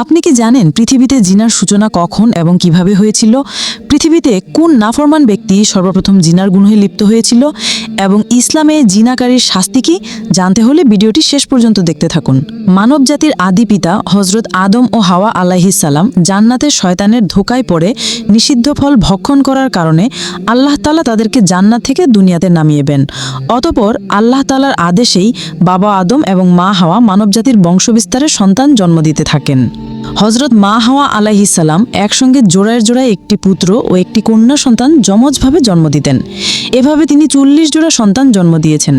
আপনি কি জানেন পৃথিবীতে জিনার সূচনা কখন এবং কীভাবে হয়েছিল? পৃথিবীতে কোন নাফরমান ব্যক্তি সর্বপ্রথম জিনার গুণে লিপ্ত হয়েছিল? এবং ইসলামে জিনাকারীর শাস্তি কি? জানতে হলে ভিডিওটি শেষ পর্যন্ত দেখতে থাকুন। মানব জাতির আদি পিতা হজরত আদম ও হাওয়া আলাইহিসাল্লাম জান্নাতের শয়তানের ধোকায় পড়ে নিষিদ্ধ ফল ভক্ষণ করার কারণে আল্লাহ তালা তাদেরকে জান্নাত থেকে দুনিয়াতে নামিয়েবেন অতপর আল্লাহ তালার আদেশেই বাবা আদম এবং মা হাওয়া মানবজাতির বংশবিস্তারের সন্তান জন্ম দিতে থাকেন। হজরত মা হাওয়া আলাইহিসাল্লাম একসঙ্গে জোড়ায় জোড়ায় একটি পুত্র ও একটি কন্যা সন্তান যমজভাবে জন্ম দিতেন। এভাবে তিনি চল্লিশ জোড়া সন্তান জন্ম দিয়েছেন।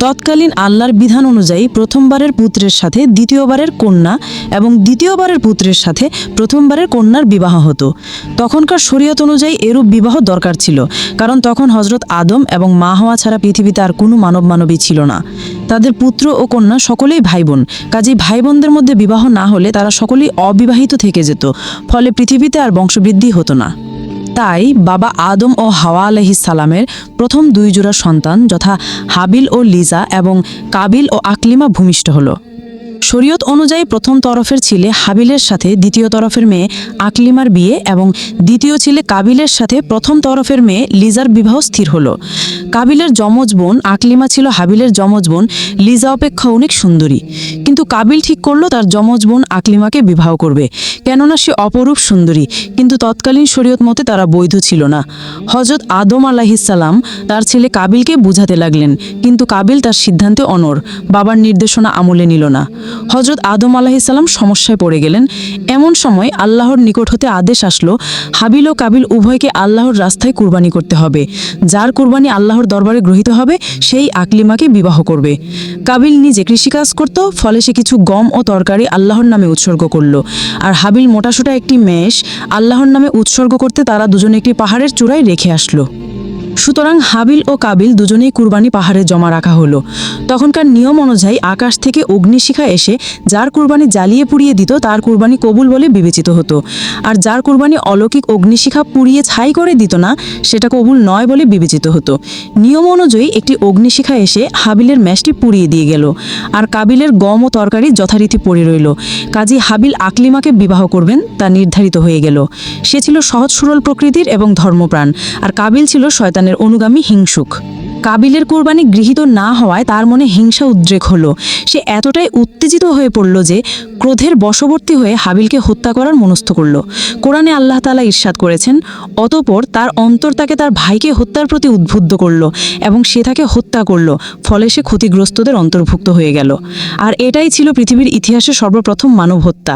তৎকালীন আল্লাহর বিধান অনুযায়ী প্রথমবারের পুত্রের সাথে দ্বিতীয়বারের কন্যা এবং দ্বিতীয়বারের পুত্রের সাথে প্রথমবারের কন্যার বিবাহ হতো। তখনকার শরীয়ত অনুযায়ী এরূপ বিবাহ দরকার ছিল, কারণ তখন হজরত আদম এবং মা হওয়া ছাড়া পৃথিবীতে আর কোনো মানব মানবী ছিল না। তাদের পুত্র ও কন্যা সকলেই ভাই বোন কাজেই ভাই বোনদের মধ্যে বিবাহ না হলে তারা সকলেই অবিবাহিত থেকে যেত, ফলে পৃথিবীতে আর বংশবৃদ্ধি হতো না। তাই বাবা আদম ও হাওয়া সালামের প্রথম দুই জোড়া সন্তান যথা হাবিল ও লিজা এবং কাবিল ও আকলিমা ভূমিষ্ঠ হল। শরীয়ত অনুযায়ী প্রথম তরফের ছিলে হাবিলের সাথে দ্বিতীয় তরফের মেয়ে আকলিমার বিয়ে এবং দ্বিতীয় ছিলে কাবিলের সাথে প্রথম তরফের মেয়ে লিজার বিবাহ স্থির হলো। কাবিলের যমজ বোন আকলিমা ছিল হাবিলের যমজ বোন, লিজা অপেক্ষা অনেক সুন্দরী। কিন্তু কাবিল ঠিক করল তার যমজ বোন আকলিমাকে বিবাহ করবে। কেননা সে অপরূপ সুন্দরী, কিন্তু তৎকালীন শরীয়ত মতে তারা বৈধ ছিল না। হজরত আদম আলাহিসাল্লাম তার ছেলে কাবিলকে বুঝাতে লাগলেন, কিন্তু কাবিল তার সিদ্ধান্তে অনর বাবার নির্দেশনা আমলে নিল না। হজরত আদম আলাহিসাল্লাম সমস্যায় পড়ে গেলেন। এমন সময় আল্লাহর নিকট হতে আদেশ আসলো, হাবিল ও কাবিল উভয়কে আল্লাহর রাস্তায় কুরবানি করতে হবে। যার কুরবানি আল্লাহর দরবারে গ্রহীত হবে, সেই আকলিমাকে বিবাহ করবে। কাবিল নিজে কৃষিকাজ করত, ফলে সে কিছু গম ও তরকারি আল্লাহর নামে উৎসর্গ করল। আর হাবিল মোটাসোটা একটি মেষ, আল্লাহর নামে উৎসর্গ করতে তারা দুজনে একটি পাহাড়ের চূড়ায় রেখে আসলো। সুতরাং হাবিল ও কাবিল দুজনেই কুরবানি পাহাড়ে জমা রাখা হলো। তখনকার নিয়ম অনুযায়ী আকাশ থেকে অগ্নিশিখা এসে যার কুরবানি জ্বালিয়ে পুড়িয়ে দিত, তার কুরবানি কবুল বলে বিবেচিত হতো। আর যার কুরবানি অলৌকিক অগ্নিশিখা পুড়িয়ে ছাই করে দিত না, সেটা কবুল নয় বলে বিবেচিত হতো। নিয়ম অনুযায়ী একটি অগ্নিশিখা এসে হাবিলের ম্যাশটি পুড়িয়ে দিয়ে গেল, আর কাবিলের গম ও তরকারি যথারীতি পড়ে রইল। কাজী হাবিল আকলিমাকে বিবাহ করবেন, তা নির্ধারিত হয়ে গেল। সে ছিল সহজ সরল প্রকৃতির এবং ধর্মপ্রাণ, আর কাবিল ছিল শয়তানের অনুগামী হিংসুক। কাবিলের কোরবানি গৃহীত না হওয়ায় তার মনে হিংসা উদ্রেক হলো। সে এতটাই উত্তেজিত হয়ে পড়ল যে ক্রোধের বশবর্তী হয়ে হাবিলকে হত্যা করার মনস্থ করল। কোরআনে আল্লাহ তালা ইরশাদ করেছেন, অতপর তার অন্তর তাকে তার ভাইকে হত্যার প্রতি উদ্বুদ্ধ করল এবং সে তাকে হত্যা করল, ফলে সে ক্ষতিগ্রস্তদের অন্তর্ভুক্ত হয়ে গেল। আর এটাই ছিল পৃথিবীর ইতিহাসে সর্বপ্রথম মানব হত্যা।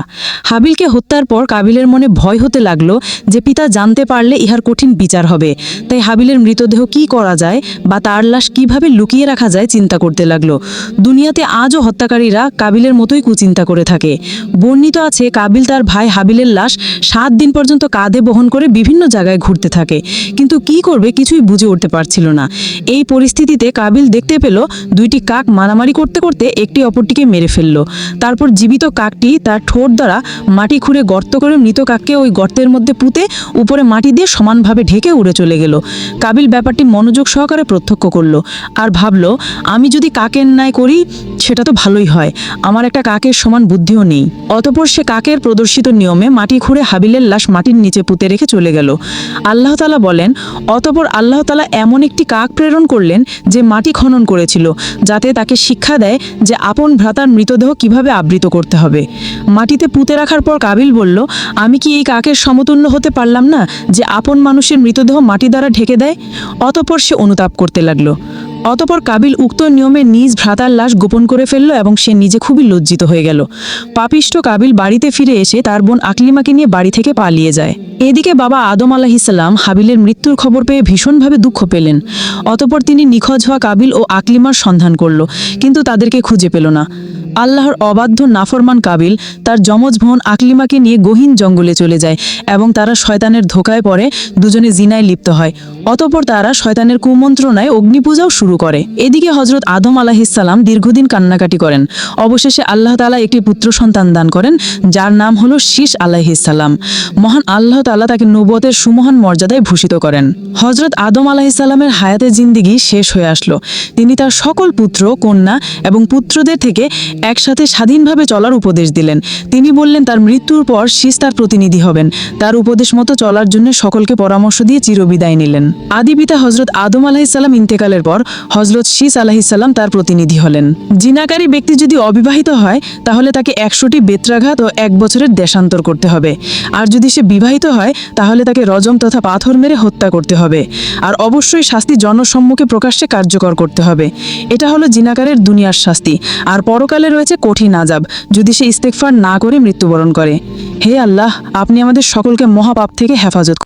হাবিলকে হত্যার পর কাবিলের মনে ভয় হতে লাগল যে পিতা জানতে পারলে ইহার কঠিন বিচার হবে। তাই হাবিলের মৃতদেহ কি করা যায় বা তার লাশ কীভাবে লুকিয়ে রাখা যায় চিন্তা করতে লাগল। দুনিয়াতে আজও হত্যাকারীরা কাবিলের মতোই কুচিন্তা করে থাকে। বর্ণিত আছে, কাবিল তার ভাই হাবিলের লাশ সাত দিন পর্যন্ত কাঁধে বহন করে বিভিন্ন জায়গায় ঘুরতে থাকে। কিন্তু কি করবে কিছুই বুঝে উঠতে পারছিল না। এই পরিস্থিতিতে কাবিল দেখতে পেল দুইটি কাক মারামারি করতে করতে একটি অপরটিকে মেরে ফেলল। তারপর জীবিত কাকটি তার ঠোঁট দ্বারা মাটি খুঁড়ে গর্ত করে মৃত কাককে ওই গর্তের মধ্যে পুঁতে উপরে মাটি দিয়ে সমানভাবে ঢেকে উড়ে চলে গেল। কাবিল ব্যাপারটি মনোযোগ সহকারে প্রত্যক্ষ করল আর ভাবলো, আমি যদি কাকের ন্যায় করি, সেটা তো ভালোই হয়। আমার একটা কাকের সমান বুদ্ধিও নেই। অতপর সে কাকের প্রদর্শিত নিয়মে মাটি খুঁড়ে হাবিলের লাশ মাটির নিচে পুঁতে রেখে চলে গেল। আল্লাহ তালা বলেন, অতপর আল্লাহ তালা এমন একটি কাক প্রেরণ করলেন যে মাটি খনন করেছিল, যাতে তাকে শিক্ষা দেয় যে আপন ভ্রাতার মৃতদেহ কীভাবে আবৃত করতে হবে। মাটিতে পুঁতে রাখার পর কাবিল বলল, আমি কি এই কাকের সমতুল্য হতে পারলাম না যে আপন মানুষের মৃতদেহ মাটি দ্বারা ঢেকে দেয়? অতপর সে অনুতাপ করতে লাগল অতপর কাবিল উক্ত নিয়মে নিজ ভ্রাতার লাশ গোপন করে ফেলল এবং সে নিজে খুবই লজ্জিত হয়ে গেল। পাপিষ্ট কাবিল বাড়িতে ফিরে এসে তার বোন আকলিমাকে নিয়ে বাড়ি থেকে পালিয়ে যায়। এদিকে বাবা আদম আলাহিসাল্লাম হাবিলের মৃত্যুর খবর পেয়ে ভীষণভাবে দুঃখ পেলেন। অতপর তিনি নিখোঁজ হওয়া কাবিল ও আকলিমার সন্ধান করল, কিন্তু তাদেরকে খুঁজে পেল না। আল্লাহর অবাধ্য নাফরমান কাবিল তার যমজ বোন আকলিমাকে নিয়ে গহীন জঙ্গলে চলে যায় এবং তারা শয়তানের ধোকায় পড়ে, দুজনে জিনায় লিপ্ত হয়। অতপর তারা শয়তানের কুমন্ত্রণায় অগ্নিপূজাও শুরু করে। এদিকে হজরত আদম আলাহিসাল্লাম দীর্ঘদিন কান্নাকাটি করেন। অবশেষে আল্লাহ তালা একটি পুত্র সন্তান দান করেন, যার নাম হলো শীষ আলাহিসাল্লাম মহান আল্লাহ তালা তাকে নবতের সুমহান মর্যাদায় ভূষিত করেন। হজরত আদম আলাহিসাল্লামের হায়াতে জিন্দিগি শেষ হয়ে আসলো। তিনি তার সকল পুত্র, কন্যা এবং পুত্রদের থেকে একসাথে স্বাধীনভাবে চলার উপদেশ দিলেন। তিনি বললেন, তার মৃত্যুর পর শীষ তার প্রতিনিধি হবেন। তার উপদেশ মতো চলার জন্য সকলকে পরামর্শ দিয়ে চিরবিদায় নিলেন। আদি পিতা হজরত আদম আলাহিসাল্লাম ইন্তেকালের পর হজরত শীষ আলাহিসাল্লাম তার প্রতিনিধি হলেন। জিনাকারী ব্যক্তি যদি অবিবাহিত হয়, তাহলে তাকে একশোটি বেত্রাঘাত ও এক বছরের দেশান্তর করতে হবে। আর যদি সে বিবাহিত হয়, তাহলে তাকে রজম তথা পাথর মেরে হত্যা করতে হবে। আর অবশ্যই শাস্তি জনসম্মুখে প্রকাশ্যে কার্যকর করতে হবে। এটা হলো জিনাকারের দুনিয়ার শাস্তি। আর পরকালে রয়েছে কঠিন আজাব যদি সে ইস্তেকফার না করে মৃত্যুবরণ করে। হে আল্লাহ, আপনি আমাদের সকলকে মহাপাপ থেকে হেফাজত